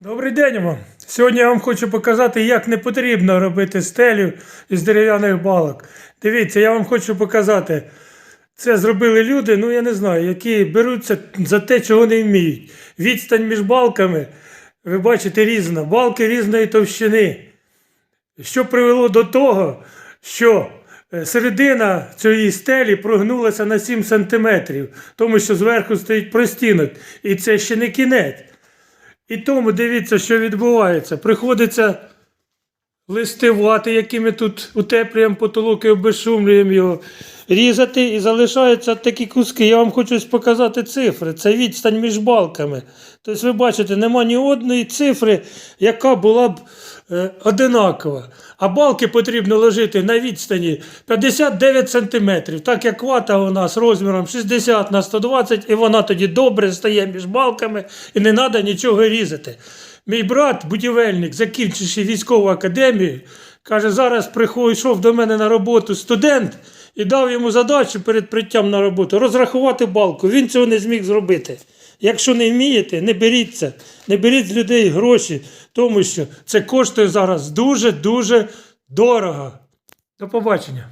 Добрий день вам! Сьогодні я вам хочу показати, як не потрібно робити стелю із дерев'яних балок. Дивіться, я вам хочу показати. Це зробили люди, ну я не знаю, які беруться за те, чого не вміють. Відстань між балками, ви бачите, різна. Балки різної товщини. Що привело до того, що е, середина цієї стелі прогнулася на 7 см, тому що зверху стоїть простінок. І це ще не кінець. І тому дивіться, що відбувається. Приходиться листивати, якими тут утеплюємо потолок і його, різати і залишаються такі куски. Я вам хочу показати цифри. Це відстань між балками. Тобто, ви бачите, нема ні одної цифри, яка була б е, одинакова. А балки потрібно ложити на відстані 59 см, так як вата у нас розміром 60 на 120, і вона тоді добре стає між балками і не треба нічого різати. Мій брат, будівельник, закінчивши військову академію, каже, зараз прийшов до мене на роботу студент і дав йому задачу перед приттям на роботу розрахувати балку. Він цього не зміг зробити. Якщо не вмієте, не беріться, не беріть з людей гроші, тому що це коштує зараз дуже-дуже дорого. До побачення.